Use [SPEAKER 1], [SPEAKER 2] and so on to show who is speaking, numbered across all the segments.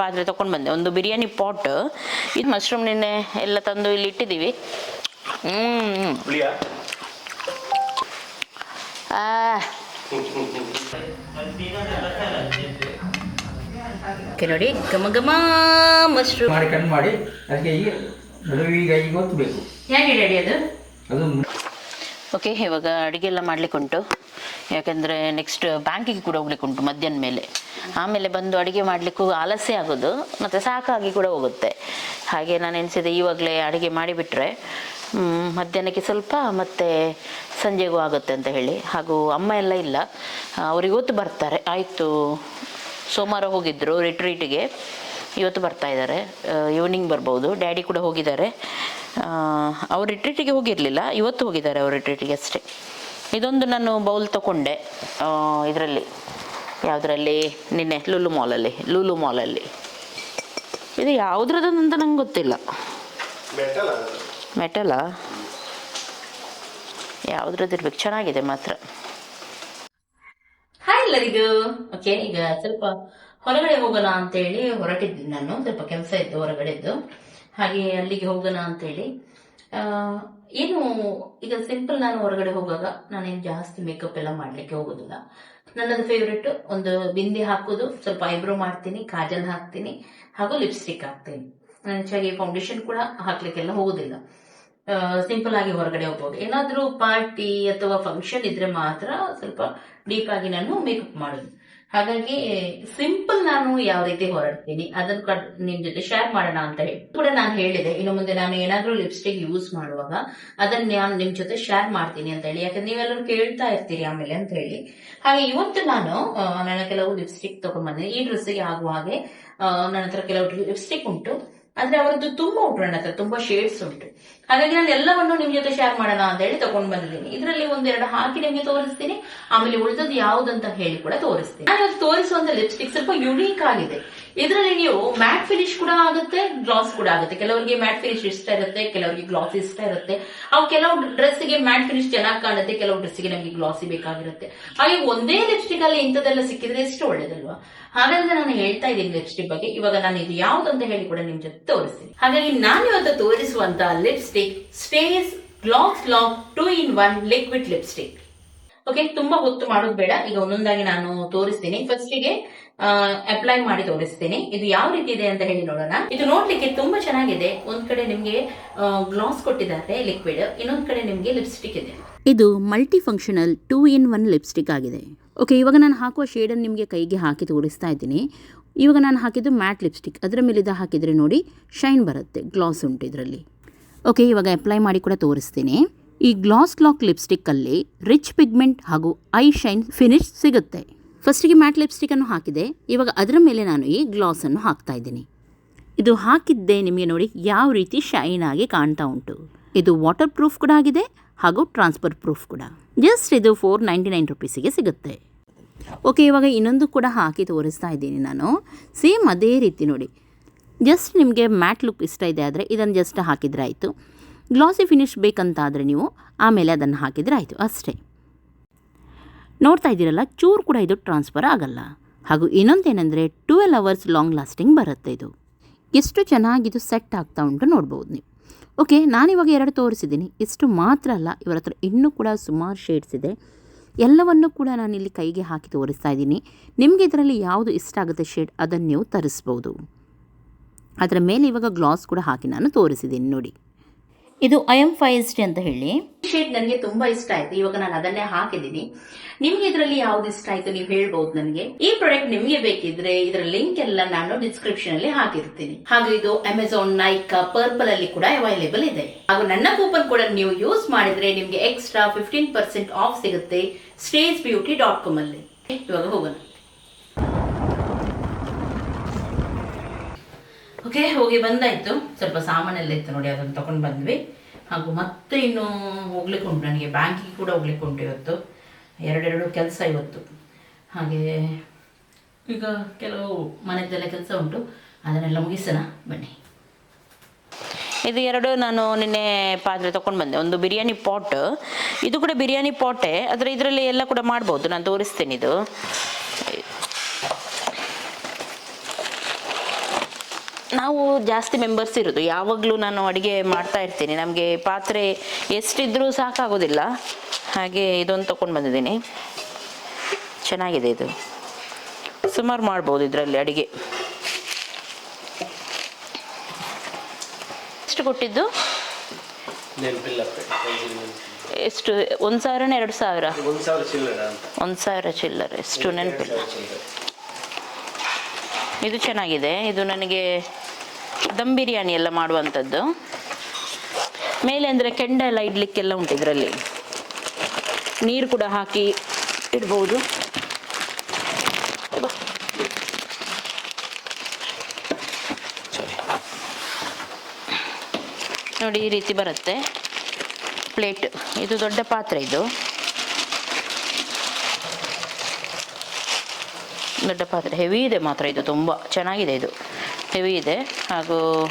[SPEAKER 1] ಪಾತ್ರೆ ತಗೊಂಡು ಬಂದೆ. ಒಂದು ಬಿರಿಯಾನಿ ಪಾಟ್ ಇದು ಮಶ್ರೂಮ್ ನಿನ್ನೆ ಎಲ್ಲ ತಂದು ಇಲ್ಲಿ ಇಟ್ಟಿದ್ದೀವಿ. ಓಕೆ ನೋಡಿ ಘಮ ಘಮ ಮಶ್ರೂಮ್
[SPEAKER 2] ಮಾಡಿ ಕಣ್ಣು ಮಾಡಿ. ಅದಕ್ಕೆ ಈಗ ಗೊತ್ತು ಬೇಕು
[SPEAKER 1] ಹೇಗೆ ರೆಡಿ ಅದು?
[SPEAKER 2] ಅದು
[SPEAKER 1] ಓಕೆ ಇವಾಗ ಅಡುಗೆ ಎಲ್ಲ ಮಾಡ್ಲಿಕ್ಕೆ ಉಂಟು ಯಾಕಂದರೆ ನೆಕ್ಸ್ಟ್ ಬ್ಯಾಂಕಿಗೆ ಕೂಡ ಹೋಗ್ಲಿಕ್ಕೆ ಉಂಟು ಮಧ್ಯಾಹ್ನ ಮೇಲೆ. ಆಮೇಲೆ ಬಂದು ಅಡುಗೆ ಮಾಡಲಿಕ್ಕೂ ಆಲಸ್ಯ ಆಗೋದು, ಮತ್ತು ಸಾಕಾಗಿ ಕೂಡ ಹೋಗುತ್ತೆ. ಹಾಗೆ ನಾನು ಎನಿಸಿದೆ ಇವಾಗಲೇ ಅಡುಗೆ ಮಾಡಿಬಿಟ್ರೆ ಮಧ್ಯಾಹ್ನಕ್ಕೆ ಸ್ವಲ್ಪ ಮತ್ತು ಸಂಜೆಗೂ ಆಗುತ್ತೆ ಅಂತ ಹೇಳಿ. ಹಾಗೂ ಅಮ್ಮ ಎಲ್ಲ ಇಲ್ಲ. ಅವ್ರಿಗೆ ಇವತ್ತು ಬರ್ತಾರೆ. ಆಯಿತು, ಸೋಮವಾರ ಹೋಗಿದ್ದರು ರಿಟ್ರೀಟಿಗೆ ಇವತ್ತು ಬರ್ತಾ ಇದ್ದಾರೆ. ಈವ್ನಿಂಗ್ ಬರ್ಬೋದು. ಡ್ಯಾಡಿ ಕೂಡ ಹೋಗಿದ್ದಾರೆ. ಅವ್ರ ರಿಟ್ರೀಟಿಗೆ ಹೋಗಿರಲಿಲ್ಲ. ಇವತ್ತು ಹೋಗಿದ್ದಾರೆ ಅವ್ರ ರಿಟ್ರೀಟಿಗೆ ಅಷ್ಟೇ. ಇದೊಂದು ನಾನು ಬೌಲ್ ತಗೊಂಡೆ ಇದರಲ್ಲಿ. ಯಾವುದರಲ್ಲಿ? ನಿನ್ನೆ ಲೂಲು ಮಾಲಲ್ಲಿ ಲೂಲು ಮಾಲಲ್ಲಿ. ಇದು ಯಾವುದ್ರದ್ದು ಅಂತ ನಂಗೆ ಗೊತ್ತಿಲ್ಲ.
[SPEAKER 3] ಮೆಟಲ
[SPEAKER 1] ಇರ್ಬೇಕು? ಚೆನ್ನಾಗಿದೆ ಮಾತ್ರ. ಹಾಯ್ ಎಲ್ಲರಿಗೂ. ಓಕೆ ಈಗ ಸ್ವಲ್ಪ ಹೊರಗಡೆ ಹೋಗೋಣ ಅಂತ ಹೇಳಿ ಹೊರಟಿದ್ದೀನಿ ನಾನು. ಸ್ವಲ್ಪ ಕೆಲಸ ಇತ್ತು ಹೊರಗಡೆದ್ದು. ಹಾಗೆ ಅಲ್ಲಿಗೆ ಹೋಗೋಣ ಅಂತ ಹೇಳಿ ಏನು, ಈಗ ಸಿಂಪಲ್ ನಾನು ಹೊರಗಡೆ ಹೋಗುವಾಗ ನಾನೇನು ಜಾಸ್ತಿ ಮೇಕಪ್ ಎಲ್ಲ ಮಾಡ್ಲಿಕ್ಕೆ ಹೋಗೋದಿಲ್ಲ. ನನ್ನದು ಫೇವ್ರೆಟ್ ಒಂದು ಬಿಂದಿ ಹಾಕೋದು, ಸ್ವಲ್ಪ ಐಬ್ರೋ ಮಾಡ್ತೀನಿ, ಕಾಜಲ್ ಹಾಕ್ತೀನಿ, ಹಾಗೂ ಲಿಪ್ಸ್ಟಿಕ್ ಹಾಕ್ತೀನಿ. ನಾನು ಹೆಚ್ಚಾಗಿ ಫೌಂಡೇಶನ್ ಕೂಡ ಹಾಕ್ಲಿಕ್ಕೆಲ್ಲ ಹೋಗೋದಿಲ್ಲ. ಸಿಂಪಲ್ ಆಗಿ ಹೊರಗಡೆ ಹೋಗುವಾಗ ಏನಾದ್ರೂ ಪಾರ್ಟಿ ಅಥವಾ ಫಂಕ್ಷನ್ ಇದ್ರೆ ಮಾತ್ರ ಸ್ವಲ್ಪ ಡೀಪ್ ಆಗಿ ನಾನು ಮೇಕಪ್ ಮಾಡೋದು. ಹಾಗಾಗಿ ಸಿಂಪಲ್ ನಾನು ಯಾವ ರೀತಿ ಹೊರಡ್ತೀನಿ, ಅದನ್ನ ನಿಮ್ ಜೊತೆ ಶೇರ್ ಮಾಡೋಣ ಅಂತ ಹೇಳಿ. ಕೂಡ ನಾನು ಹೇಳಿದೆ. ಇನ್ನು ಮುಂದೆ ನಾನು ಏನಾದ್ರೂ ಲಿಪ್ಸ್ಟಿಕ್ ಯೂಸ್ ಮಾಡುವಾಗ, ಅದನ್ನ ನಾನು ನಿಮ್ ಜೊತೆ ಶೇರ್ ಮಾಡ್ತೀನಿ ಅಂತ ಹೇಳಿ. ಯಾಕಂದ್ರೆ ನೀವೆಲ್ಲರೂ ಕೇಳ್ತಾ ಇರ್ತೀರಿ ಆಮೇಲೆ ಅಂತ ಹೇಳಿ. ಹಾಗೆ ಇವತ್ತು ನಾನು ನನ್ನ ಕೆಲವು ಲಿಪ್ಸ್ಟಿಕ್ ತಗೊಂಡ್ ಬಂದಿದ್ದೀನಿ. ಈ ಡ್ರೆಸ್ಸಿಗೆ ಆಗುವ ಹಾಗೆ ನನ್ನ ಹತ್ರ ಕೆಲವು ಲಿಪ್ಸ್ಟಿಕ್ ಉಂಟು. ಆದ್ರೆ ಅವರದ್ದು ತುಂಬಾ ಉಂಟು ನನ್ನ ತುಂಬಾ ಶೇಡ್ಸ್ ಉಂಟು. ಹಾಗಾಗಿ ನಾನು ಎಲ್ಲವನ್ನು ನಿಮ್ ಜೊತೆ ಶೇರ್ ಮಾಡೋಣ ಅಂತ ಹೇಳಿ ತಗೊಂಡ್ ಬಂದಿದ್ದೀನಿ. ಇದರಲ್ಲಿ ಒಂದೆರಡು ಹಾಕಿ ನಿಮಗೆ ತೋರಿಸ್ತೀನಿ. ಆಮೇಲೆ ಉಳಿದದ್ದು ಯಾವ್ದಂತ ಹೇಳಿ ಕೂಡ ತೋರಿಸ್ತೀನಿ. ನಾನು ಇವತ್ತು ತೋರಿಸುವಂತ ಲಿಪ್ಸ್ಟಿಕ್ ಸ್ವಲ್ಪ ಯುನೀಕ್ ಆಗಿದೆ. ಇದರಲ್ಲಿ ನೀವು ಮ್ಯಾಟ್ ಫಿನಿಶ್ ಕೂಡ ಆಗುತ್ತೆ, ಗ್ಲಾಸ್ ಕೂಡ ಆಗುತ್ತೆ. ಕೆಲವರಿಗೆ ಮ್ಯಾಟ್ ಫಿನಿಶ್ ಇಷ್ಟ ಇರುತ್ತೆ, ಕೆಲವರಿಗೆ ಗ್ಲಾಸ್ ಇಷ್ಟ ಇರುತ್ತೆ. ಅವು ಕೆಲವು ಡ್ರೆಸ್ಗೆ ಮ್ಯಾಟ್ ಫಿನಿಶ್ ಚೆನ್ನಾಗಿ ಕಾಣುತ್ತೆ, ಕೆಲವು ಡ್ರೆಸ್ಗೆ ನಮಗೆ ಗ್ಲಾಸಿ ಬೇಕಾಗಿರುತ್ತೆ. ಹಾಗೆ ಒಂದೇ ಲಿಪ್ಸ್ಟಿಕ್ ಅಲ್ಲಿ ಇಂಥದ್ದೆಲ್ಲ ಸಿಕ್ಕಿದ್ರೆ ಎಷ್ಟು ಒಳ್ಳೇದಲ್ವಾ? ಹಾಗಾದ್ರೆ ನಾನು ಹೇಳ್ತಾ ಇದ್ದೀನಿ ಲಿಪ್ಸ್ಟಿಕ್ ಬಗ್ಗೆ. ಇವಾಗ ನಾನು ಇದು ಯಾವ್ದು ಅಂತ ಹೇಳಿ ಕೂಡ ನಿಮ್ ಜೊತೆ ತೋರಿಸ್ತೀನಿ. ಹಾಗಾಗಿ ನಾನು ಇವತ್ತು ತೋರಿಸುವಂತ lipstick Staze gloss lock two in one liquid lipstick okay ತುಂಬಾ ಹೊತ್ತು ಮಾಡೋದು ಬೇಡ. ಈಗ ಒಂದೊಂದಾಗಿ ನಾನು ತೋರಿಸ್ತೀನಿ. ಫಸ್ಟಿಗೆ ಅಪ್ಲೈ ಮಾಡಿ ತೋರಿಸ್ತೀನಿ. ಇದು ಯಾವ ರೀತಿ ಇದೆ ಅಂತ ಹೇಳಿ ನೋಡೋಣ. ಇದು ನೋಡ್ಲಿಕ್ಕೆ ತುಂಬಾ ಚೆನ್ನಾಗಿದೆ. ಒಂದ್ ಕಡೆ ನಿಮ್ಗೆ ಗ್ಲಾಸ್ ಕೊಟ್ಟಿದ್ದಾರೆ ಲಿಕ್ವಿಡ್ ಇನ್ನೊಂದ್ ಕಡೆ ನಿಮ್ಗೆ ಲಿಪ್ಸ್ಟಿಕ್ ಇದೆ.
[SPEAKER 4] ಇದು multi functional two in one lipstick ಆಗಿದೆ. ಓಕೆ ಇವಾಗ ನಾನು ಹಾಕುವ ಶೇಡನ್ನು ನಿಮಗೆ ಕೈಗೆ ಹಾಕಿ ತೋರಿಸ್ತಾ ಇದ್ದೀನಿ. ಇವಾಗ ನಾನು ಹಾಕಿದ್ದು ಮ್ಯಾಟ್ ಲಿಪ್ಸ್ಟಿಕ್ ಅದರ ಮೇಲೆ ಇದು ಹಾಕಿದರೆ ನೋಡಿ ಶೈನ್ ಬರುತ್ತೆ ಗ್ಲಾಸ್ ಉಂಟು ಇದರಲ್ಲಿ. ಓಕೆ ಇವಾಗ ಅಪ್ಲೈ ಮಾಡಿ ಕೂಡ ತೋರಿಸ್ತೀನಿ. ಈ ಗ್ಲಾಸ್ ಲಾಕ್ ಲಿಪ್ಸ್ಟಿಕ್ಕಲ್ಲಿ ರಿಚ್ ಪಿಗ್ಮೆಂಟ್ ಹಾಗೂ ಐ ಶೈನ್ ಫಿನಿಶ್ ಸಿಗುತ್ತೆ. ಫಸ್ಟಿಗೆ ಮ್ಯಾಟ್ ಲಿಪ್ಸ್ಟಿಕನ್ನು ಹಾಕಿದೆ. ಇವಾಗ ಅದರ ಮೇಲೆ ನಾನು ಈ ಗ್ಲಾಸನ್ನು ಹಾಕ್ತಾ ಇದ್ದೀನಿ. ಇದು ಹಾಕಿದ್ದೆ ನಿಮಗೆ ನೋಡಿ ಯಾವ ರೀತಿ ಶೈನ್ ಆಗಿ ಕಾಣ್ತಾ ಉಂಟು. ಇದು ವಾಟರ್ ಪ್ರೂಫ್ ಕೂಡ ಆಗಿದೆ ಹಾಗೂ ಟ್ರಾನ್ಸ್ಫರ್ ಪ್ರೂಫ್ ಕೂಡ. ಜಸ್ಟ್ ಇದು ಫೋರ್ ನೈಂಟಿ ನೈನ್ ರುಪೀಸಿಗೆ ಸಿಗುತ್ತೆ. ಓಕೆ ಇವಾಗ ಇನ್ನೊಂದು ಕೂಡ ಹಾಕಿ ತೋರಿಸ್ತಾ ಇದ್ದೀನಿ ನಾನು. ಸೇಮ್ ಅದೇ ರೀತಿ ನೋಡಿ. ಜಸ್ಟ್ ನಿಮಗೆ ಮ್ಯಾಟ್ ಲುಕ್ ಇಷ್ಟ ಇದೆ ಆದರೆ ಇದನ್ನು ಜಸ್ಟ್ ಹಾಕಿದರೆ ಆಯಿತು. ಗ್ಲಾಸಿ ಫಿನಿಶ್ ಬೇಕಂತಾದರೆ ನೀವು ಆಮೇಲೆ ಅದನ್ನು ಹಾಕಿದರೆ ಆಯಿತು ಅಷ್ಟೇ. ನೋಡ್ತಾ ಇದ್ದೀರಲ್ಲ, ಚೂರು ಕೂಡ ಇದು ಟ್ರಾನ್ಸ್ಫರ್ ಆಗಲ್ಲ. ಹಾಗೂ ಇನ್ನೊಂದೇನೆಂದರೆ ಟುವೆಲ್ ಅವರ್ಸ್ ಲಾಂಗ್ ಲಾಸ್ಟಿಂಗ್ ಬರುತ್ತೆ ಇದು. ಎಷ್ಟು ಚೆನ್ನಾಗಿದು ಸೆಟ್ ಆಗ್ತಾ ಉಂಟು ನೋಡ್ಬೋದು ನೀವು. ಓಕೆ ನಾನಿವಾಗ ಎರಡು ತೋರಿಸಿದ್ದೀನಿ. ಇಷ್ಟು ಮಾತ್ರ ಅಲ್ಲ, ಇವರ ಹತ್ರ ಇನ್ನೂ ಕೂಡ ಸುಮಾರು ಶೇಡ್ಸ್ ಇದೆ. ಎಲ್ಲವನ್ನು ಕೂಡ ನಾನು ಇಲ್ಲಿ ಕೈಗೆ ಹಾಕಿ ತೋರಿಸ್ತಾ ಇದ್ದೀನಿ. ನಿಮಗೆ ಇದರಲ್ಲಿ ಯಾವುದು ಇಷ್ಟ ಆಗುತ್ತೆ ಶೇಡ್ ಅದನ್ನು ನೀವು ತರಿಸ್ಬೋದು. ಅದರ ಮೇಲೆ ಇವಾಗ ಗ್ಲಾಸ್ ಕೂಡ ಹಾಕಿ ನಾನು ತೋರಿಸಿದ್ದೀನಿ ನೋಡಿ.
[SPEAKER 1] ಇದು ಐ ಎಂ ಫೈವ್ ಅಂತ ಹೇಳಿ.
[SPEAKER 4] ಶೇಡ್ ನನಗೆ ತುಂಬಾ ಇಷ್ಟ ಆಯ್ತು. ಇವಾಗ ನಾನು ಅದನ್ನೇ ಹಾಕಿದ್ದೀನಿ. ನಿಮ್ಗೆ ಇದರಲ್ಲಿ ಯಾವ್ದು ಇಷ್ಟ ಆಯ್ತು ನೀವು ಹೇಳ್ಬಹುದು ನನಗೆ. ಈ ಪ್ರಾಡಕ್ಟ್ ನಿಮ್ಗೆ ಬೇಕಿದ್ರೆ ಇದರ ಲಿಂಕ್ ಎಲ್ಲ ನಾನು ಡಿಸ್ಕ್ರಿಪ್ಷನ್ ಅಲ್ಲಿ ಹಾಕಿರ್ತೀನಿ. ಹಾಗೂ ಇದು ಅಮೆಝಾನ್ ನೈಕಾ ಪರ್ಪಲ್ ಅಲ್ಲಿ ಕೂಡ ಅವೈಲೇಬಲ್ ಇದೆ. ಹಾಗೂ ನನ್ನ ಕೂಪನ್ ಕೂಡ ನೀವು ಯೂಸ್ ಮಾಡಿದ್ರೆ ನಿಮ್ಗೆ ಎಕ್ಸ್ಟ್ರಾ ಫಿಫ್ಟೀನ್ ಪರ್ಸೆಂಟ್ ಆಫ್ ಸಿಗುತ್ತೆ ಸ್ಟೇಜ್ ಬ್ಯೂಟಿ ಡಾಟ್ ಕಾಮ್ ಅಲ್ಲಿ. ಇವಾಗ ಹೋಗೋಣ.
[SPEAKER 1] ಓಕೆ ಹೋಗಿ ಬಂದಾಯಿತು. ಸ್ವಲ್ಪ ಸಾಮಾನೆಲ್ಲ ಇತ್ತು ನೋಡಿ, ಅದನ್ನು ತಗೊಂಡು ಬಂದ್ವಿ. ಹಾಗೂ ಮತ್ತೆ ಇನ್ನು ಹೋಗ್ಲಿಕ್ಕೆ ಉಂಟು. ನನಗೆ ಬ್ಯಾಂಕಿಗೆ ಕೂಡ ಹೋಗ್ಲಿಕ್ಕೆ ಉಂಟು ಇವತ್ತು. ಎರಡೆರಡು ಕೆಲಸ ಇವತ್ತು. ಹಾಗೆ ಈಗ ಕೆಲವು ಮನೆದೆಲ್ಲ ಕೆಲಸ ಉಂಟು. ಅದನ್ನೆಲ್ಲ ಮುಗಿಸೋಣ. ಬನ್ನಿ. ಇದು ಎರಡು ನಾನು ನಿನ್ನೆ ಪಾತ್ರೆ ತಗೊಂಡು ಬಂದೆ. ಒಂದು ಬಿರಿಯಾನಿ ಪಾಟ್. ಇದು ಕೂಡ ಬಿರಿಯಾನಿ ಪಾಟೇ. ಆದರೆ ಇದರಲ್ಲಿ ಎಲ್ಲ ಕೂಡ ಮಾಡ್ಬೋದು. ನಾನು ತೋರಿಸ್ತೇನೆ ಇದು. ನಾವು ಜಾಸ್ತಿ ಮೆಂಬರ್ಸ್ ಇರೋದು. ಯಾವಾಗಲೂ ನಾನು ಅಡುಗೆ ಮಾಡ್ತಾ ಇರ್ತೀನಿ. ನಮಗೆ ಪಾತ್ರೆ ಎಷ್ಟಿದ್ರೂ ಸಾಕಾಗೋದಿಲ್ಲ. ಹಾಗೆ ಇದೊಂದು ತೊಗೊಂಡು ಬಂದಿದ್ದೀನಿ. ಚೆನ್ನಾಗಿದೆ ಇದು. ಸುಮಾರು ಮಾಡ್ಬೋದು ಇದರಲ್ಲಿ ಅಡುಗೆ. ಎಷ್ಟು ಕೊಟ್ಟಿದ್ದು? ಎಷ್ಟು? ಒಂದು ಸಾವಿರನ ಎರಡು ಸಾವಿರ?
[SPEAKER 3] ಒಂದು ಸಾವಿರ ಚಿಲ್ಲರೆ
[SPEAKER 1] ಎಷ್ಟು ನೆನಪಿಲ್ಲ. ಇದು ಚೆನ್ನಾಗಿದೆ. ಇದು ನನಗೆ ದಮ್ ಬಿರಿಯಾನಿ ಎಲ್ಲ ಮಾಡುವಂಥದ್ದು. ಮೇಲೆ ಅಂದರೆ ಕೆಂಡ ಎಲ್ಲ ಇಡ್ಲಿಕ್ಕೆಲ್ಲ ಉಂಟು ಇದರಲ್ಲಿ. ನೀರು ಕೂಡ ಹಾಕಿ ಇಡ್ಬೋದು. ನೋಡಿ ಈ ರೀತಿ ಬರುತ್ತೆ. ಪ್ಲೇಟ್. ಇದು ದೊಡ್ಡ ಪಾತ್ರೆ ಇದು. ದೊಡ್ಡ ಪಾತ್ರೆ ಹೆವಿ ಇದೆ ಮಾತ್ರ ಇದು, ತುಂಬ ಚೆನ್ನಾಗಿದೆ ಇದು. ಹೆವಿ ಇದೆ. ಹಾಗೂ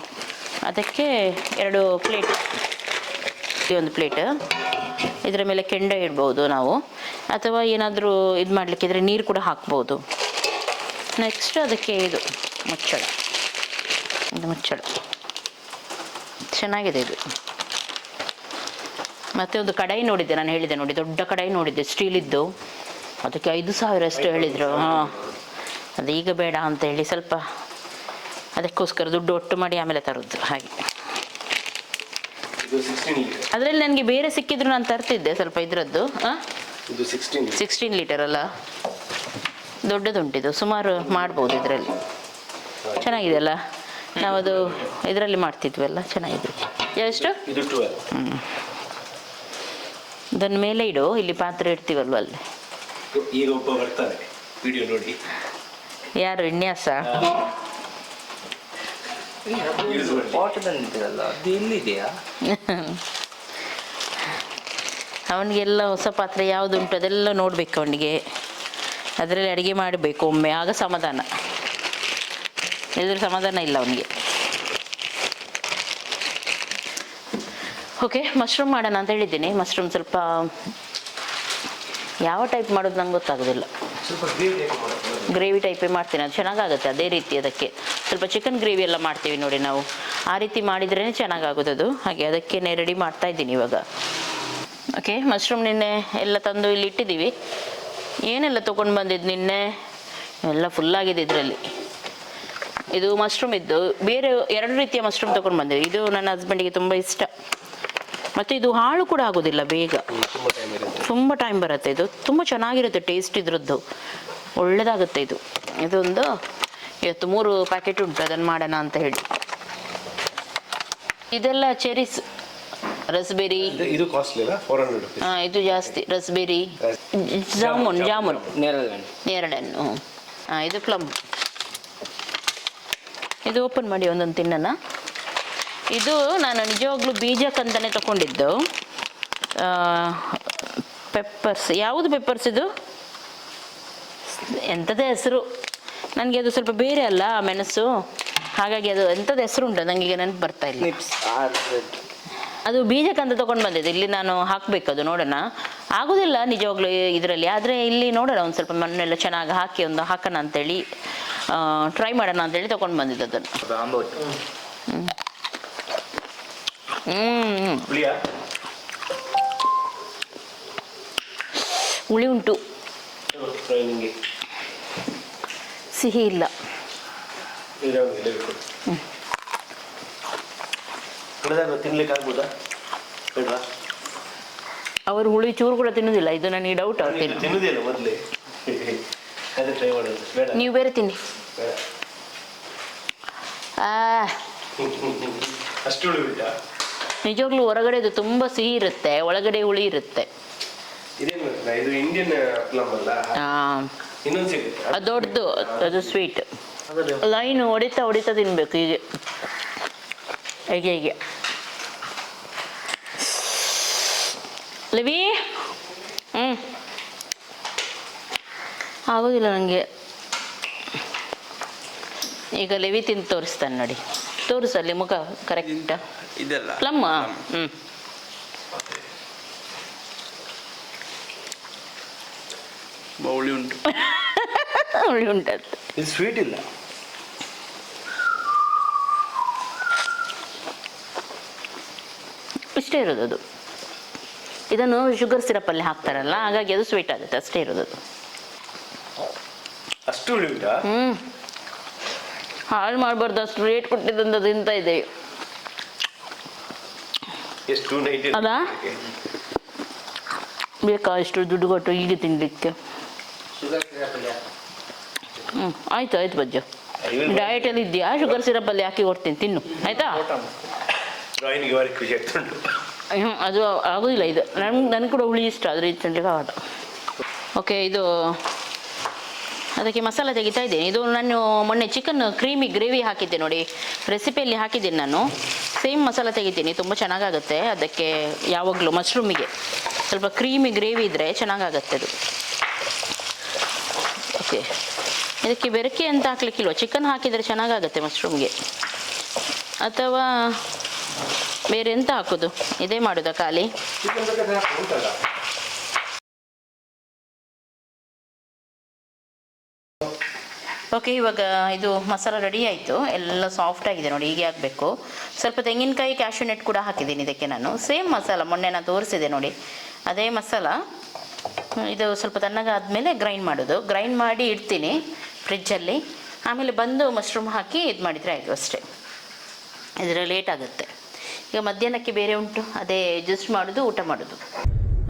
[SPEAKER 1] ಅದಕ್ಕೆ ಎರಡು ಪ್ಲೇಟ್, ಈ ಒಂದು ಪ್ಲೇಟ್. ಇದರ ಮೇಲೆ ಕೆಂಡ ಇಡ್ಬೋದು ನಾವು. ಅಥವಾ ಏನಾದರೂ ಇದು ಮಾಡಲಿಕ್ಕಿದ್ರೆ ನೀರು ಕೂಡ ಹಾಕ್ಬೋದು. ನೆಕ್ಸ್ಟ್ ಅದಕ್ಕೆ ಇದು, ಮುಚ್ಚಳ. ಇದು ಮುಚ್ಚಳ. ಚೆನ್ನಾಗಿದೆ ಇದು. ಮತ್ತೆ ಒಂದು ಕಡಾಯಿ ನೋಡಿದ್ದೆ, ನಾನು ಹೇಳಿದೆ ನೋಡಿ, ದೊಡ್ಡ ಕಡಾಯಿ ನೋಡಿದ್ದೆ ಸ್ಟೀಲಿದ್ದು ಅದಕ್ಕೆ ಐದು ಸಾವಿರ ಅಷ್ಟು ಹೇಳಿದರು. ಹಾಂ. ಅದು ಈಗ ಬೇಡ ಅಂತ ಹೇಳಿ ಸ್ವಲ್ಪ ಅದಕ್ಕೋಸ್ಕರ ದುಡ್ಡು ಒಟ್ಟು ಮಾಡಿ ಆಮೇಲೆ ತರೋದು ಹಾಗೆ. ಅದರಲ್ಲಿ ನನಗೆ ಬೇರೆ ಸಿಕ್ಕಿದ್ರು ನಾನು ತರ್ತಿದ್ದೆ ಸ್ವಲ್ಪ ಇದರದ್ದು
[SPEAKER 3] ಸಿಕ್ಸ್ಟೀನ್
[SPEAKER 1] ಲೀಟರ್ ಅಲ್ಲ? ದೊಡ್ಡದುಂಟಿದು ಸುಮಾರು ಮಾಡ್ಬೋದು ಇದರಲ್ಲಿ. ಚೆನ್ನಾಗಿದೆ ಅಲ್ಲ ನಾವದು ಇದರಲ್ಲಿ ಮಾಡ್ತಿದ್ವಲ್ಲ ಚೆನ್ನಾಗಿದೆ ಎಷ್ಟು
[SPEAKER 3] ಟ್ವೆಲ್
[SPEAKER 1] ಅದನ್ನ ಮೇಲೆ ಇಡು ಇಲ್ಲಿ ಪಾತ್ರೆ ಇಡ್ತೀವಲ್ವ ಅಲ್ಲಿ
[SPEAKER 3] ಈಗ ಒಬ್ಬ ಬರ್ತಾರೆ ವಿಡಿಯೋ ನೋಡಿ.
[SPEAKER 1] ಯಾರು ವಿನ್ಯಾಸ? ಅವನಿಗೆಲ್ಲ ಹೊಸ ಪಾತ್ರೆ ಯಾವುದುಂಟು ಅದೆಲ್ಲ ನೋಡ್ಬೇಕು ಅವನಿಗೆ. ಅದರಲ್ಲಿ ಅಡುಗೆ ಮಾಡಬೇಕು ಒಮ್ಮೆ ಆಗ ಸಮಾಧಾನ. ಇದ್ರ ಸಮಾಧಾನ ಇಲ್ಲ ಅವನಿಗೆ. ಓಕೆ ಮಶ್ರೂಮ್ ಮಾಡೋಣ ಅಂತ ಹೇಳಿದ್ದೀನಿ. ಮಶ್ರೂಮ್ ಸ್ವಲ್ಪ ಯಾವ ಟೈಪ್ ಮಾಡೋದು ನಂಗೆ ಗೊತ್ತಾಗೋದಿಲ್ಲ.
[SPEAKER 3] ಸ್ವಲ್ಪ ಗ್ರೇವಿ ಟೈಪ್
[SPEAKER 1] ಮಾಡ್ತೀನಿ, ಅದು ಚೆನ್ನಾಗಾಗುತ್ತೆ, ಅದೇ ರೀತಿ ಅದಕ್ಕೆ. ಸ್ವಲ್ಪ ಚಿಕನ್ ಗ್ರೇವಿ ಎಲ್ಲ ಮಾಡ್ತೀವಿ ನೋಡಿ ನಾವು. ಆ ರೀತಿ ಮಾಡಿದ್ರೇ ಚೆನ್ನಾಗಾಗೋದು ಅದು. ಹಾಗೆ ಅದಕ್ಕೇನೆ ರೆಡಿ ಮಾಡ್ತಾ ಇದ್ದೀನಿ ಇವಾಗ. ಓಕೆ ಮಶ್ರೂಮ್ ನಿನ್ನೆ ಎಲ್ಲ ತಂದು ಇಲ್ಲಿ ಇಟ್ಟಿದ್ದೀವಿ. ಏನೆಲ್ಲ ತೊಗೊಂಡು ಬಂದಿದ್ದು ನಿನ್ನೆ? ಎಲ್ಲ ಫುಲ್ಲಾಗಿದೆ ಇದರಲ್ಲಿ. ಇದು ಮಶ್ರೂಮ್ ಇದ್ದು, ಬೇರೆ ಎರಡು ರೀತಿಯ ಮಶ್ರೂಮ್ ತೊಗೊಂಡು ಬಂದಿವಿ. ಇದು ನನ್ನ ಹಸ್ಬೆಂಡಿಗೆ ತುಂಬ ಇಷ್ಟ. ಮತ್ತು ಇದು ಹಾಳು ಕೂಡ ಆಗೋದಿಲ್ಲ ಬೇಗ.
[SPEAKER 3] ತುಂಬ ಟೈಮ್
[SPEAKER 1] ಬರುತ್ತೆ. ಇದು. ತುಂಬ ಚೆನ್ನಾಗಿರುತ್ತೆ ಟೇಸ್ಟ್ ಇದ್ರದ್ದು. ಒಳ್ಳೆಯದಾಗುತ್ತೆ ಇದು. ಇದೊಂದು ಇವತ್ತು ಮೂರು ಪ್ಯಾಕೆಟ್ ಉಂಟು ಅದನ್ನು ಮಾಡೋಣ ಅಂತ ಹೇಳಿ. ಇದೆಲ್ಲ ಚೆರೀಸ್ ರಸ್ಬೆರಿ
[SPEAKER 3] ಇದು- ಕಾಸ್ಟ್ಲಿ ರುಪೀಸ್
[SPEAKER 1] ಇದು ಜಾಸ್ತಿ ರಸ್ಬೆರಿ ಜಾಮೂನ್ ಜಾಮೂನ್.
[SPEAKER 2] ನೇರಳೆ
[SPEAKER 1] ಹಣ್ಣು ಹಾಂ ಇದು ಪ್ಲಮ್ ಇದು ಓಪನ್ ಮಾಡಿ ಒಂದೊಂದು ತಿನ್ನೋಣ. ಇದು ನಾನು ನಿಜವಾಗ್ಲೂ ಬೀಜಕ್ಕಂತಲೇ ತಗೊಂಡಿದ್ದು. ಪೆಪ್ಪರ್ಸ್ ಯಾವುದು ಪೆಪ್ಪರ್ಸ್ ಇದು? ಎಂಥದೇ ಹೆಸರು? ನನಗೆ ಅದು ಸ್ವಲ್ಪ ಬೇರೆ ಅಲ್ಲ ಆ ಮೆಣಸು. ಹಾಗಾಗಿ ಅದು ಎಂಥದ್ದು ಹೆಸರು ಉಂಟು ನನಗೆ ಈಗ ನೆನಪು ಬರ್ತಾ ಇಲ್ಲ. ಅದು ಬೀಜಕ್ಕಂತ ತಗೊಂಡು ಬಂದಿದ್ದು ಇಲ್ಲಿ ನಾನು ಹಾಕಬೇಕು ಅದು ನೋಡೋಣ. ಆಗೋದಿಲ್ಲ ನಿಜವಾಗ್ಲೂ ಇದರಲ್ಲಿ ಆದರೆ ಇಲ್ಲಿ ನೋಡೋಣ ಒಂದು ಸ್ವಲ್ಪ ಮಣ್ಣೆಲ್ಲ ಚೆನ್ನಾಗಿ ಹಾಕಿ ಒಂದು ಹಾಕೋಣ ಅಂತೇಳಿ ಟ್ರೈ ಮಾಡೋಣ ಅಂತೇಳಿ ತಗೊಂಡು ಬಂದಿದ್ದು ಅದನ್ನು. ಹುಳಿ ಉಂಟು. ಸಿಹಿ ಇಲ್ಲ. ಅವರು ಹುಳಿ ಚೂರು ಕೂಡ ತಿನ್ನುದಿಲ್ಲ. ಇದು ನನಗೆ ಡೌಟ್ ಅವ್ರು ನೀವು ಬೇರೆ ತಿನ್ನಿ. ನಿಜವಾಗ್ಲೂ ಹೊರಗಡೆದು ತುಂಬ ಸಿಹಿ ಇರುತ್ತೆ. ಒಳಗಡೆ ಹುಳಿ ಇರುತ್ತೆ.
[SPEAKER 3] ಇದೇನು ಗೊತ್ತಿಲ್ಲ ಇದು ಇಂಡಿಯನ್ ಪ್ಲಮ್ ಅಲ್ಲ.
[SPEAKER 1] ಆ,
[SPEAKER 3] ಇನ್ನೊಂದು ಸಿಗುತ್ತೆ.
[SPEAKER 1] ಅದು ದೊಡ್ಡದು ಅದು ಸ್ವೀಟ್ ಲೈನ್ ಹೊಡಿತಾ ಹೊಡಿತಾ ತಿನ್ಬೇಕು ಹೀಗೆ. ಹೀಗೆ ಹೀಗೆ. ಲವಿ? ಹ್ಞೂ ಆಗೋದಿಲ್ಲ ನನಗೆ ಈಗ ಲೆವಿ ತಿಂದು ತೋರಿಸ್ತಾನೆ ನೋಡಿ. ತೋರಿಸಲ್ಲಿ ಮುಖ ಕರೆಕ್ಟ್
[SPEAKER 2] ಇದೆಲ್ಲ.
[SPEAKER 1] ಪ್ಲಮ್ಮ ಹ್ಞೂ
[SPEAKER 2] ಹುಳಿ ಉಂಟು.
[SPEAKER 1] ಹುಳಿ
[SPEAKER 3] ಇದು ಸ್ವೀಟ್ ಇಲ್ಲ.
[SPEAKER 1] ಇಷ್ಟೇ ಇರೋದು ಅದು. ಇದನ್ನು ಶುಗರ್ ಸಿರಪಲ್ಲಿ ಹಾಕ್ತಾರಲ್ಲ ಹಾಗಾಗಿ ಅದು ಸ್ವೀಟ್ ಆಗುತ್ತೆ ಅಷ್ಟೇ ಇರೋದು ಅದು.
[SPEAKER 3] ಅಷ್ಟು ಹುಳಿ ಉಂಟಾ?
[SPEAKER 1] ಹ್ಞೂ ಹಾಳು ಮಾಡಬಾರ್ದು ಅಷ್ಟು ರೇಟ್
[SPEAKER 3] ಕೊಟ್ಟಿದ್ದಂದು ಇಂತ ಇದೆ
[SPEAKER 1] ಅದ? ಬೇಕಾ ಇಷ್ಟು ದುಡ್ಡು ಕೊಟ್ಟು ಈಗ ತಿನ್ನಲಿಕ್ಕೆ ಹ್ಞೂ ಆಯ್ತು ಆಯ್ತು ಬಜ್ಜು. ಡಯಟಲ್ಲಿ ಇದೆಯಾ ಶುಗರ್ ಸಿರಪಲ್ಲಿ ಹಾಕಿ ಕೊಡ್ತೀನಿ ತಿನ್ನು ಆಯ್ತಾ? ಹ್ಞೂ ಅದು ಆಗೋದಿಲ್ಲ ಇದು. ನನ್ಗೆ ನನಗೆ ಕೂಡ ಹುಳಿ ಇಷ್ಟ ಆದರೆ ಇದು ತಿನ್ಲಿಕ್ಕೆ ಆಗಲ್ಲ. ಓಕೆ ಇದು ಅದಕ್ಕೆ ಮಸಾಲ ತೆಗಿತಾ ಇದ್ದೇನೆ. ಇದು ನಾನು ಮೊನ್ನೆ ಚಿಕನ್ ಕ್ರೀಮಿ ಗ್ರೇವಿ ಹಾಕಿದ್ದೆ ನೋಡಿ. ರೆಸಿಪಿಯಲ್ಲಿ ಹಾಕಿದ್ದೀನಿ ನಾನು. ಸೇಮ್ ಮಸಾಲ ತೆಗಿತೀನಿ ತುಂಬ ಚೆನ್ನಾಗಾಗುತ್ತೆ. ಅದಕ್ಕೆ ಯಾವಾಗಲೂ ಮಶ್ರೂಮಿಗೆ ಸ್ವಲ್ಪ ಕ್ರೀಮಿ ಗ್ರೇವಿ ಇದ್ದರೆ ಚೆನ್ನಾಗಾಗತ್ತೆ ಅದು. ಓಕೆ ಇದಕ್ಕೆ ಬೆರಕೆ ಅಂತ ಹಾಕ್ಲಿಕ್ಕಿಲ್ವ? ಚಿಕನ್ ಹಾಕಿದರೆ ಚೆನ್ನಾಗಾಗುತ್ತೆ ಮಶ್ರೂಮ್ಗೆ ಅಥವಾ ಬೇರೆ ಎಂತ ಹಾಕೋದು? ಇದೇ ಮಾಡೋದಾ ಖಾಲಿ? ಓಕೆ ಇವಾಗ ಇದು ಮಸಾಲ ರೆಡಿ ಆಯಿತು. ಎಲ್ಲ ಸಾಫ್ಟ್ ಆಗಿದೆ ನೋಡಿ ಹೀಗೆ ಹಾಕಬೇಕು. ಸ್ವಲ್ಪ ತೆಂಗಿನಕಾಯಿ ಕ್ಯಾಶು ನೆಟ್ ಕೂಡ ಹಾಕಿದ್ದೀನಿ ಇದಕ್ಕೆ ನಾನು. ಸೇಮ್ ಮಸಾಲ ಮೊನ್ನೆ ನಾನು ತೋರಿಸಿದೆ ನೋಡಿ. ಅದೇ ಮಸಾಲ. ಇದು ಸ್ವಲ್ಪ ತಣ್ಣಗಾದ್ಮೇಲೆ ಗ್ರೈಂಡ್ ಮಾಡೋದು. ಗ್ರೈಂಡ್ ಮಾಡಿ ಇಡ್ತೀನಿ ಫ್ರಿಜ್ಜಲ್ಲಿ ಆಮೇಲೆ ಬಂದು ಮಶ್ರೂಮ್ ಹಾಕಿ ಇದು ಮಾಡಿದರೆ ಆಯಿತು ಅಷ್ಟೇ. ಇದರ ಲೇಟ್ ಆಗುತ್ತೆ. ಈಗ ಮಧ್ಯಾಹ್ನಕ್ಕೆ ಬೇರೆ ಉಂಟು. ಅದೇ ಅಡ್ಜಸ್ಟ್ ಮಾಡೋದು, ಊಟ ಮಾಡೋದು.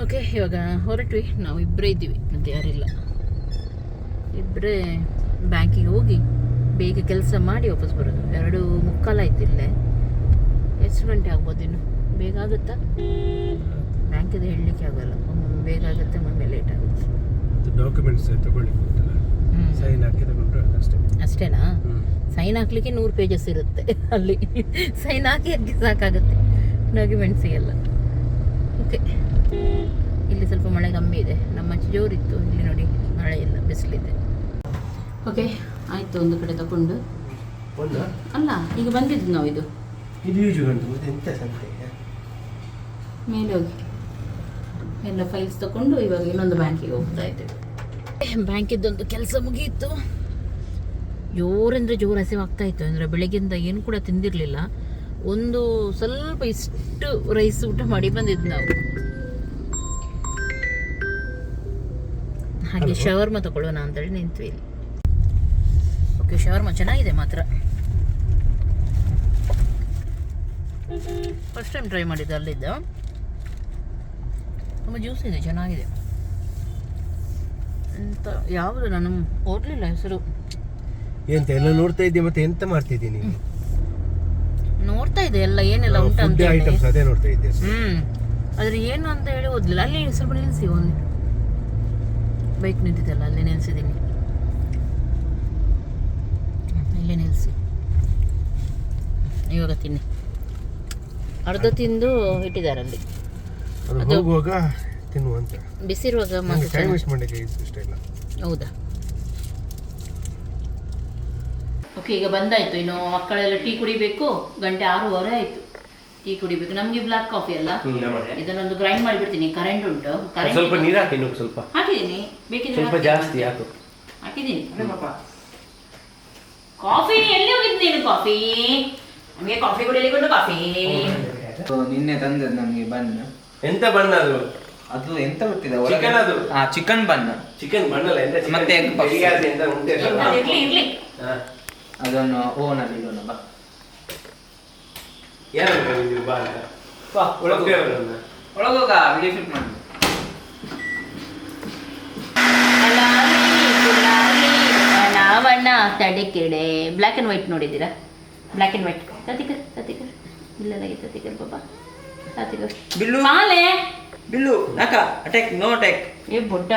[SPEAKER 1] ಓಕೆ ಇವಾಗ ಹೊರಟ್ವಿ. ನಾವು ಇಬ್ಬರೇ ಇದ್ದೀವಿ. ಮತ್ತು ಯಾರಿಲ್ಲ. ಇಬ್ಬರೇ ಬ್ಯಾಂಕಿಗೆ ಹೋಗಿ ಬೇಗ ಕೆಲಸ ಮಾಡಿ ವಾಪಸ್ ಬರೋದು. ಎರಡು ಮುಕ್ಕಾಲಾಯ್ತು ಇಲ್ಲೇ. ಎಷ್ಟು ಗಂಟೆ ಆಗ್ಬೋದು ಇನ್ನು ಬೇಗ ಆಗುತ್ತಾ? ಬ್ಯಾಂಕಿದು ಹೇಳಲಿಕ್ಕೆ ಆಗಲ್ಲ. ಒಮ್ಮೊಮ್ಮೆ ಬೇಗ ಆಗುತ್ತೆ. ಒಮ್ಮೊಮ್ಮೆ ಲೇಟ್ ಆಗುತ್ತೆ
[SPEAKER 5] ಡಾಕ್ಯುಮೆಂಟ್ಸ್ ತಗೊಳ್ಳಿಕ್ಕೆ. ಸೈನ್ ಹಾಕಿ ತಗೊಂಡ್ರೆ ಅಷ್ಟೇ.
[SPEAKER 1] ಅಷ್ಟೇನಾ? ಸೈನ್ ಹಾಕ್ಲಿಕ್ಕೆ ನೂರು ಪೇಜಸ್ ಇರುತ್ತೆ ಅಲ್ಲಿ. ಸೈನ್ ಹಾಕಿ ಹಾಕಿ ಸಾಕಾಗುತ್ತೆ. ಡಾಕ್ಯುಮೆಂಟ್ಸಿಗೆಲ್ಲ ಓಕೆ ಇಲ್ಲಿ ಸ್ವಲ್ಪ ಮಳೆ ಕಮ್ಮಿ ಇದೆ. ನಮ್ಮ ಜೋರ್ ಜೋರಿತ್ತು. ಇಲ್ಲಿ ನೋಡಿ ಮಳೆ ಇಲ್ಲ ಬಿಸಿಲಿದೆ. ಓಕೆ ಆಯಿತು ಒಂದು ಕಡೆ ತಗೊಂಡು ಅಲ್ಲ ಈಗ ಬಂದಿದ್ದು ನಾವು ಇದು
[SPEAKER 5] ಇದು ಯೂಜ್ ಉಂಟು ಮತ್ತೆ ಎಂತ ಸಂತೆ
[SPEAKER 1] ಮೇಲೆ ಹೋಗಿ. ಎಲ್ಲ ಫೈಲ್ಸ್ ತಗೊಂಡು ಇವಾಗ ಇನ್ನೊಂದು ಬ್ಯಾಂಕಿಗೆ ಹೋಗ್ತಾ ಇದ್ದೇವೆ. ಬ್ಯಾಂಕಿದ್ದೊಂದು ಕೆಲಸ ಮುಗಿಯಿತು ಜೋರಂದ್ರೆ ಜೋರು ಹಸಿವಾಗ್ತಾ ಇತ್ತು. ಅಂದರೆ ಬೆಳಗ್ಗಿಂದ ಏನು ಕೂಡ ತಿಂದಿರಲಿಲ್ಲ. ಒಂದು ಸ್ವಲ್ಪ ಇಷ್ಟು ರೈಸ್ ಊಟ ಮಾಡಿ ಬಂದಿದ್ದು ನಾವು. ಹಾಗೆ ಶವರ್ಮ ತಗೊಳ್ಳೋಣ ಅಂತೇಳಿ ನಿಂತ್ವಿ ಇಲ್ಲಿ. ಓಕೆ ಶವರ್ಮ ಚೆನ್ನಾಗಿದೆ ಮಾತ್ರ. ಫಸ್ಟ್ ಟೈಮ್ ಟ್ರೈ ಮಾಡಿದ್ದು ಅಲ್ಲಿದ್ದು. ತುಂಬ ಜ್ಯೂಸ್ ಇದೆ ಚೆನ್ನಾಗಿದೆ. ಎಂತ ಯಾವುದು ನಾನು ಓದಲಿಲ್ಲ ಹೆಸರು.
[SPEAKER 5] ಎಂತ ಎಲ್ಲ ನೋಡ್ತಾ ಇದ್ದೆ ಮತ್ತೆ ಎಂತ ಮಾಡ್ತಿದ್ದೀನಿ ನೀನು?
[SPEAKER 1] ನೋಡ್ತಾ ಇದೆ ಎಲ್ಲ ಏನೆಲ್ಲ ಉಂಟು ಅಂತ
[SPEAKER 5] ಐಟಮ್ಸ್ ಅದೇ ನೋಡ್ತಾ ಇದ್ದೆ
[SPEAKER 1] ಹ್ಮ್. ಆದ್ರೆ ಏನು ಅಂತ ಹೇಳಿ ಓದ್ಲಿಲ್ಲ. ಅಲ್ಲಿ ಹೆಸರು ನಿಲ್ಸಿ ಒಂದು. ಬೈಕ್ ನಿಂತಿದ್ದಲ್ಲ ಅಲ್ಲಿ ನಿಲ್ಸಿದ್ದೀನಿ ಇಲ್ಲೇ ನಿಲ್ಲಿಸಿ ಇವಾಗ ತಿನ್ನಿ. ಅರ್ಧ ತಿಂದು ಇಟ್ಟಿದ್ದಾರೆ ಅಲ್ಲಿ.
[SPEAKER 5] ಅದು ಹೋಗುವಾಗ ತಿನ್ನುವಂತ.
[SPEAKER 1] ಬಿಸಿರುವಾಗ
[SPEAKER 5] ನಂಗೆ
[SPEAKER 1] ಮಾತ್ರ
[SPEAKER 5] ಟೈಮ್ ವೇಸ್ಟ್ ಮಾಡಲಿಕ್ಕೆ ಇಷ್ಟ ಇಲ್ಲ.
[SPEAKER 1] ಹೌದಾ? ಓಕೆ ಈಗ ಬಂದಾಯ್ತು. ಇನ್ನು ಮಕ್ಕಳೆಲ್ಲ ಟೀ ಕುಡಿಬೇಕು. ಗಂಟೆ ಆರೂವರೆ ಆಯ್ತು. ಟೀ ಕುಡಿಬೇಕು. ನಮಗೆ ಬ್ಲಾಕ್ ಕಾಫಿ ಅಲ್ಲ? ಇದನ್ನೊಂದು ಗ್ರೈಂಡ್ ಮಾಡಿಬಿಡ್ತೀನಿ. ಕರೆಂಟ್ ಉಂಟು. ಕರೆಂಟ್
[SPEAKER 3] ಸ್ವಲ್ಪ ನೀರು ಹಾಕಿ ಇನ್ನೂ ಸ್ವಲ್ಪ.
[SPEAKER 1] ಹಾಕಿದ್ದೀನಿ. ಬೇಕಿದ್ರೆ
[SPEAKER 3] ಸ್ವಲ್ಪ
[SPEAKER 1] ಹಾಕಿ.
[SPEAKER 3] ಜಾಸ್ತಿ ಹಾಕು.
[SPEAKER 1] ಹಾಕಿದ್ದೀನಿ. ಕಾಫಿ ಎಲ್ಲಿ ಹೋಗಿದ್ದು ನೀನು ಕಾಫಿ? ನಮಗೆ ಕಾಫಿ ಕುಡಿಯಲಿಕ್ಕೆ ಕಾಫಿ.
[SPEAKER 6] ನಿನ್ನೆ ತಂದದ್ದು ನಮಗೆ ಬನ್
[SPEAKER 3] ಎಂತ ಬಣ್ಣ ಅದು
[SPEAKER 6] ಅದು ಎಂತ ಗೊತ್ತಿದೆ
[SPEAKER 3] ಚಿಕನ್ ಅದು?
[SPEAKER 6] ಹಾ ಚಿಕನ್ ಬಣ್ಣ
[SPEAKER 3] ಚಿಕನ್ ಬಣ್ಣಲ್ಲ ಎಂತ chicken
[SPEAKER 6] ಮತ್ತೆ egg.
[SPEAKER 3] ಬಿರಿಯಾನಿ ಎಂತ ಉಂಟೆ ಅಲ್ಲ?
[SPEAKER 1] ಇರ್ಲಿ ಇರ್ಲಿ
[SPEAKER 3] ಹಾ.
[SPEAKER 6] ಅದನ್ನು ಓನ್ ಅಲ್ಲಿ ಇಡೋಣ ಬಾ
[SPEAKER 3] ಏನಂತ ನೀವು ಬಾ ಅಂತ ಬಾ ಒಳಗೆ ಅವರನ್ನ
[SPEAKER 6] ಒಳಗೋಗ ವಿಡಿಯೋ ಶೂಟ್ ಮಾಡಿ
[SPEAKER 1] ಬಣ್ಣವಣ್ಣ ತಡೆಕೆಡೆ ಬ್ಲ್ಯಾಕ್ ಅಂಡ್ ವೈಟ್ ನೋಡಿದ್ದೀರಾ ಬ್ಲ್ಯಾಕ್ ಅಂಡ್ ವೈಟ್ ತತಿಕರ್ ತತಿಕರ್ ಇಲ್ಲದಾಗಿ ತತಿಕರ್ ಬಾಬಾ
[SPEAKER 6] ಬಿಲ್ಲು.
[SPEAKER 1] ಮಾಲೆ
[SPEAKER 6] ಬಿಲ್ಲು. ನಾಕ ಅಟ್ಯಾಕ್ ನೋ ಅಟ್ಯಾಕ್
[SPEAKER 1] ಏ ಬೊಡ್ಡ.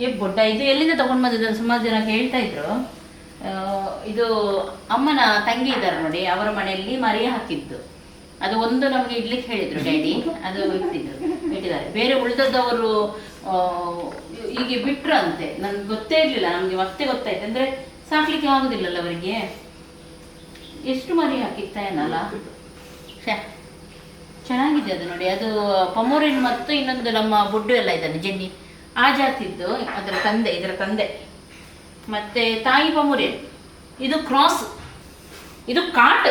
[SPEAKER 1] ಏ ಬೊಡ್ಡ. ಇದು ಎಲ್ಲಿಂದ ತಗೊಂಡ್ ಬಂದಿದ್ದ ಸುಮಾರು ಜನ ಹೇಳ್ತಾ ಇದ್ರು. ಇದು ಅಮ್ಮನ ತಂಗಿ ಇದ್ದಾರೆ ನೋಡಿ. ಅವರ ಮನೆಯಲ್ಲಿ ಮರಿ ಹಾಕಿದ್ದು. ಅದು ಒಂದು ನಮಗೆ ಇಡ್ಲಿಕ್ಕೆ ಹೇಳಿದ್ರು ಡ್ಯಾಡಿ. ಅದು ಇಟ್ಟಿದ್ರು. ಇಟ್ಟಿದ್ದಾರೆ. ಬೇರೆ ಉಳಿದದ್ದವರು ಹೀಗೆ ಬಿಟ್ರಂತೆ ನನ್ಗೆ ಗೊತ್ತೇ ಇರಲಿಲ್ಲ. ನಮಗೆ ಮತ್ತೆ ಗೊತ್ತಾಯ್ತು. ಅಂದ್ರೆ ಸಾಕ್ಲಿಕ್ಕೆ ಆಗುದಿಲ್ಲಲ್ಲ ಅವರಿಗೆ? ಎಷ್ಟು ಮರಿ ಹಾಕಿತ್ತ ಏನಲ್ಲ? ಶ್ಯಾ. ಚೆನ್ನಾಗಿದೆ ಅದು ನೋಡಿ. ಅದು ಪಮೋರಿನ್ ಮತ್ತು ಇನ್ನೊಂದು ನಮ್ಮ ಬುಡ್ಡು ಎಲ್ಲ ಇದ್ದಾನೆ ಜೆನ್ನಿ ಆ ಜಾತಿದ್ದು ಅದರ ತಂದೆ ಇದರ ತಂದೆ. ಮತ್ತೆ ತಾಯಿ ಪಮೋರಿಯನ್ ಇದು ಕ್ರಾಸ್ ಇದು ಕಾಟ್.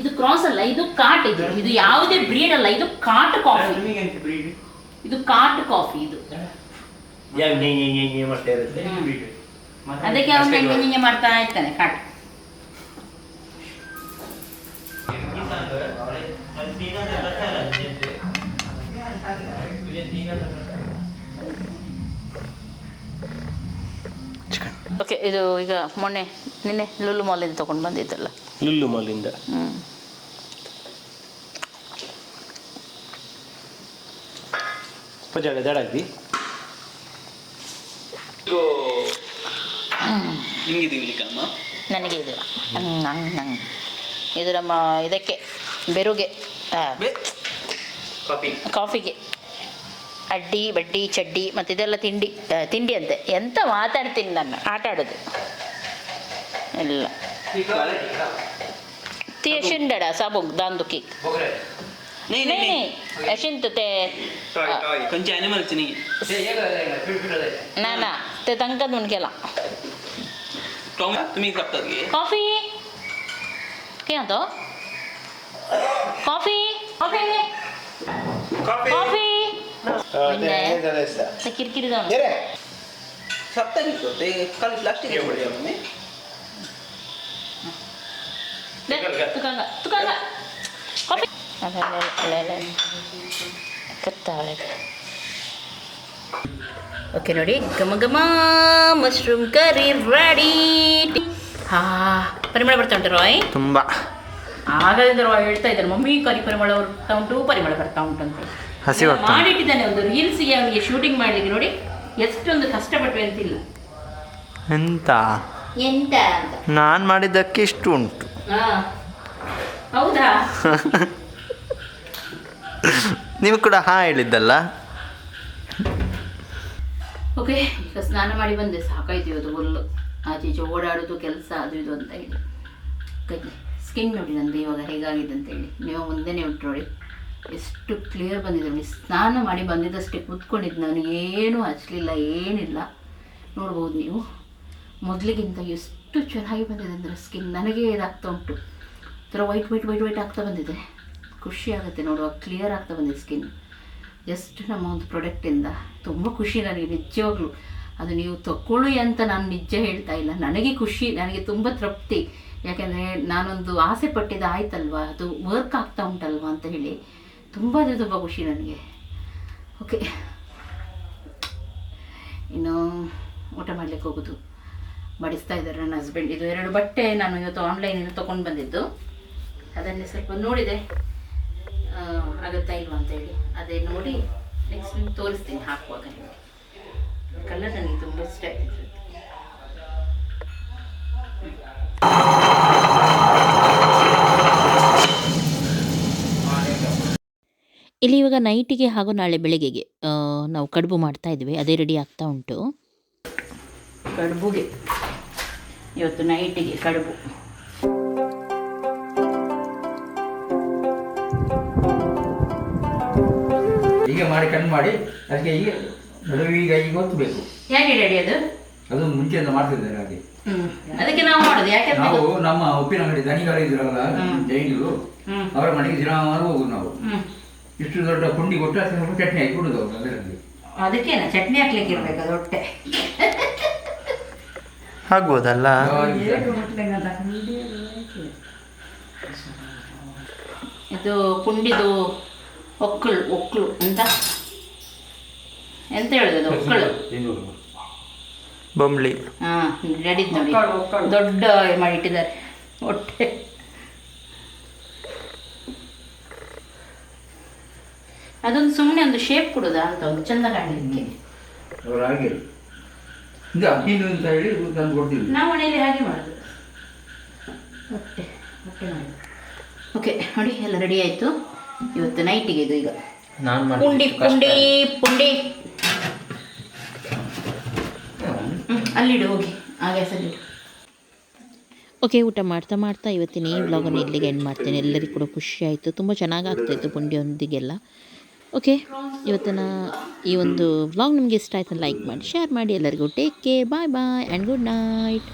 [SPEAKER 1] ಇದು ಕ್ರಾಸ್ ಅಲ್ಲ ಇದು ಕಾಟ್ ಇದು. ಇದು ಯಾವುದೇ ಬ್ರೀಡ್ ಅಲ್ಲ ಇದು ಕಾಟ್ ಕಾಫಿ ಇದು ಕಾಟ್ ಕಾಫಿ ಇದು. ಅದಕ್ಕೆ ಅವನು ಮಾಡ್ತಾ ಇರ್ತಾನೆ ಕಾಟ್. ಓಕೆ ಇದು ಈಗ ಮೊನ್ನೆ ನಿನ್ನೆ ಲುಲ್ಲು ಮಾಲಿಂದ ತೊಗೊಂಡು ಬಂದಿದ್ದಲ್ಲ.
[SPEAKER 3] ಲುಲ್ಲು ಮಾಲಿಂದ.
[SPEAKER 1] ಹ್ಞೂ
[SPEAKER 3] ಪಜಾಡೆ ದಡಾಗ್ದಿ?
[SPEAKER 1] ನನಗೆ ಇದು. ನಂಗೆ ನಂಗೆ. ಇದು ನಮ್ಮ ಇದಕ್ಕೆ ಬೆರುಗೆ ಕಾಫಿಗೆ. ಅಡ್ಡಿ ಬಡ್ಡಿ ಚಡ್ಡಿ ಮತ್ತೆ ಇದೆಲ್ಲ ತಿಂಡಿ ತಿಂಡಿ ಅಂತೆ. ಎಂತ ಮಾತಾಡ್ತೀನಿ ನಾನು? ಆಟ ಆಡೋದು. ಎಲ್ಲ.
[SPEAKER 7] ತಿಂಡಡ ಸಾಬುಗ್ ದಾಂದು
[SPEAKER 1] ಕೇಕ್ ನಾ ತೇ ನಾನಾ ತೇ ತಂಕದ್ ಕಾಫಿ? ಕೇಂತ ಕಾಫಿ. ಕಾಫಿ? ಕಿರಿಕಿರಿ ಕತ್ತಾಳೆ ಓಕೆ ನೋಡಿ. ಘಮ ಘಮ ಮಶ್ರೂಮ್ ಕರಿ ರೆಡಿ ಹಾ ಪರಿಮಳ ಬರ್ತಾ ಉಂಟು ರಾಯ್
[SPEAKER 7] ತುಂಬ.
[SPEAKER 1] ಆಗಲಿಂದ ರಾಯ್ ಹೇಳ್ತಾ ಇದ್ದಾರೆ ಮಮ್ಮಿ ಕರಿ ಪರಿಮಳ ಬರ್ತಾ ಉಂಟು ಪರಿಮಳ ಬರ್ತಾ ಉಂಟು ಅಂತ ಮಾಡಿಟ್ಟಿದ್ದಾನೆ ಒಂದು ರೀಲ್ಸ್ಗೆ ಅವನಿಗೆ ಶೂಟಿಂಗ್ ಮಾಡ್ಲಿಕ್ಕೆ ನೋಡಿ ಎಷ್ಟೊಂದು ಕಷ್ಟಪಟ್ಟು ಅಂತಿಲ್ಲ.
[SPEAKER 8] ಎಂತ?
[SPEAKER 1] ಎಂತ ಅಂತ.
[SPEAKER 8] ನಾನು ಮಾಡಿದ್ದಕ್ಕೆ ಇಷ್ಟು ಉಂಟು.
[SPEAKER 1] ಹೌದಾ?
[SPEAKER 8] ನೀವು ಕೂಡ ಹಾ ಹೇಳಿದ್ದಲ್ಲ?
[SPEAKER 1] ಓಕೆ ಈಗ ಸ್ನಾನ ಮಾಡಿ ಬಂದೆ. ಸಾಕಾಯ್ತು ಇವತ್ತು ಫುಲ್ಲು ಆಚೆ ಈಚೆ ಓಡಾಡೋದು ಕೆಲಸ ಅದು ಇದು ಅಂತ ಹೇಳಿ. ಕೈ ಸ್ಕಿನ್ ನೋಡಿ ನಂದು ಇವಾಗ ಹೇಗಾಗಿದೆ ಅಂತ ಹೇಳಿ. ನೀವು ಮುಂದೆನೇ ಉಂಟು ನೋಡಿ ಎಷ್ಟು ಕ್ಲಿಯರ್ ಬಂದಿದೆ. ನೋಡಿ ಸ್ನಾನ ಮಾಡಿ ಬಂದಿದ್ದಷ್ಟೇ ಕೂತ್ಕೊಂಡಿದ್ದು ನಾನು. ಏನು ಹಚ್ಚಲಿಲ್ಲ ಏನಿಲ್ಲ. ನೋಡ್ಬೋದು ನೀವು. ಮೊದಲಿಗಿಂತ ಎಷ್ಟು ಚೆನ್ನಾಗಿ ಬಂದಿದೆ ಅಂದರೆ ಸ್ಕಿನ್ ನನಗೆ ಇದಾಗ್ತಾ ಉಂಟು? ಥರ ವೈಟ್ ವೈಟ್ ವೈಟ್ ವೈಟ್ ಆಗ್ತಾ ಬಂದಿದೆ. ಖುಷಿ ಆಗುತ್ತೆ ನೋಡುವಾಗ ಕ್ಲಿಯರ್ ಆಗ್ತಾ ಬಂದಿದೆ ಸ್ಕಿನ್ ಜಸ್ಟ್ ನಮ್ಮ ಒಂದು ಪ್ರಾಡಕ್ಟಿಂದ ತುಂಬ ಖುಷಿ ನನಗೆ, ನಿಜವಾಗ್ಲೂ. ಅದು ನೀವು ತಗೊಳ್ಳಿ ಅಂತ ನಾನು ನಿಜ ಹೇಳ್ತಾ ಇಲ್ಲ. ನನಗೆ ಖುಷಿ, ನನಗೆ ತುಂಬ ತೃಪ್ತಿ. ಯಾಕೆಂದರೆ ನಾನೊಂದು ಆಸೆ ಪಟ್ಟಿದ್ದು ಆಯ್ತಲ್ವಾ? ಅದು ವರ್ಕ್ ಆಗ್ತಾ ಉಂಟಲ್ವಾ ಅಂತ ಹೇಳಿ. ತುಂಬ ಅಂದರೆ ತುಂಬ ಖುಷಿ ನನಗೆ. ಓಕೆ ಇನ್ನು ಊಟ ಮಾಡಲಿಕ್ಕೆ ಹೋಗೋದು. ಮಡಿಸ್ತಾ ಇದ್ದಾರೆ ನನ್ನ ಹಸ್ಬೆಂಡ್ ಇದು ಎರಡು ಬಟ್ಟೆ ನಾನು ಇವತ್ತು ಆನ್ಲೈನಲ್ಲಿ ತೊಗೊಂಡು ಬಂದಿದ್ದು. ಅದನ್ನೇ ಸ್ವಲ್ಪ ನೋಡಿದೆ. ಆಗುತ್ತಾ ಇಲ್ವಾ ಅಂತ ಹೇಳಿ. ಅದೇ ನೋಡಿ ನೆಕ್ಸ್ಟ್ ನಿಮ್ಗೆ ತೋರಿಸ್ತೀನಿ ಹಾಕುವಾಗ ನಿಮಗೆ. ಕಲರ್ ನನಗೆ ತುಂಬ ಇಷ್ಟ ಆಯಿತು
[SPEAKER 9] ಇಲ್ಲಿ ಇವಾಗ ನೈಟಿಗೆ ಹಾಗೂ ನಾಳೆ ಬೆಳಗ್ಗೆಗೆ ನಾವು ಕಡುಬು ಮಾಡ್ತಾ ಇದ್ವಿ ಅದೇ ರೆಡಿ ಆಗ್ತಾ ಉಂಟು.
[SPEAKER 1] ಕಡುಬುಗೆ. ಇವತ್ತು ನೈಟಿಗೆ ಕಡುಬು.
[SPEAKER 2] ಹೀಗೆ ಮಾಡಿ ಕಣ್ಣು ಮಾಡಿ ಅದಕ್ಕೆ ಈಗ ನಡುವಿಗೆ ಈಗ ಒತ್ತಬೇಕು
[SPEAKER 1] ಹೇಗೆ ರೆಡಿ ಅದು?
[SPEAKER 2] ಅದು ಮುಂಚೆಯಿಂದ ಮಾಡ್ತಿದ್ದಾರೆ ಹಾಗೆ.
[SPEAKER 1] ಅದಕ್ಕೆ ನಾವು ಮಾಡೋದು ಯಾಕೆ
[SPEAKER 2] ನಾವು ನಮ್ಮ ಉಪ್ಪಿನಂಗಡಿ ದನಿಗಳು ಇದ್ರಲ್ಲ ಜೈನಿಗಳು
[SPEAKER 1] ಹ್ಮ್.
[SPEAKER 2] ಅವರ ಮನೆಗೆ ದಿನ ಹೋಗುದು ನಾವು. ಇಷ್ಟು ದೊಡ್ಡ ಪುಂಡಿ ಕೊಟ್ಟು ಅದಕ್ಕೆ ಸ್ವಲ್ಪ ಚಟ್ನಿ ಹಾಕಿ ಕೊಡುದು ಅವ್ರು ಅದರಲ್ಲಿ.
[SPEAKER 1] ಅದಕ್ಕೇನ? ಚಟ್ನಿ ಹಾಕ್ಲಿಕ್ಕೆ ಇರ್ಬೇಕು ಅದು ಹೊಟ್ಟೆ.
[SPEAKER 8] ಆಗ್ಬೋದಲ್ಲ
[SPEAKER 1] ಇದು ಪುಂಡಿದು ಒಕ್ಕಳು ಒಕ್ಕಳು ಅಂತ? ಎಂತ ಹೇಳುದು ಅದು ಒಕ್ಕಳು?
[SPEAKER 8] ಬೊಂಬ್ಳಿ
[SPEAKER 1] ಹಾ ರೆಡಿ ನೋಡಿ. ದೊಡ್ಡ ಮಾಡಿ ಇಟ್ಟಿದ್ದಾರೆ ಹೊಟ್ಟೆ. ಅದೊಂದು ಸುಮ್ಮನೆ ಒಂದು ಶೇಪ್ ಕೊಡುದಾ ಅಂತ ಒಂದು ಚಂದ ಕಾಣಲಿಕ್ಕೆ.
[SPEAKER 2] ಅವ್ರು ಹಾಗೆ. ಇದು ಅಕ್ಕಿಂದು ಅಂತ ಹೇಳಿ ತಂದು ಕೊಡ್ತೀವಿ
[SPEAKER 1] ನಾವು ಮನೆಯಲ್ಲಿ ಹಾಗೆ ಮಾಡೋದು. ಮೊಟ್ಟೆ ಮೊಟ್ಟೆ ಮಾಡೋದು. ಓಕೆ ನೋಡಿ ಎಲ್ಲ ರೆಡಿ ಆಯಿತು. ಇವತ್ತು ನೈಟಿಗೆ ಇದು ಈಗ.
[SPEAKER 7] ನಾನು
[SPEAKER 1] ಪುಂಡಿ ಪುಂಡಿ ಪುಂಡಿ. ಹ್ಮ್, ಅಲ್ಲಿಡು ಹೋಗಿ. ಆ ಗ್ಯಾಸಲ್ಲಿಡು
[SPEAKER 9] ಓಕೆ ಊಟ ಮಾಡ್ತಾ ಮಾಡ್ತಾ ಇವತ್ತಿನ ಈ ವ್ಲಾಗನ್ನು ಇಲ್ಲಿಗೆ ಎಂಡ್ ಮಾಡ್ತೇನೆ. ಎಲ್ಲರಿಗೂ ಕೂಡ ಖುಷಿ ಆಯ್ತು. ತುಂಬ ಚೆನ್ನಾಗಿ ಆಗ್ತಾಯಿತ್ತು ಪುಂಡಿಯೊಂದಿಗೆಲ್ಲ. ಓಕೆ ಇವತ್ತಿನ ಈ ಒಂದು ವ್ಲಾಗ್ ನಿಮಗೆ ಇಷ್ಟ ಆಯಿತು ಲೈಕ್ ಮಾಡಿ ಶೇರ್ ಮಾಡಿ, ಎಲ್ಲರಿಗೂ take care bye bye and good night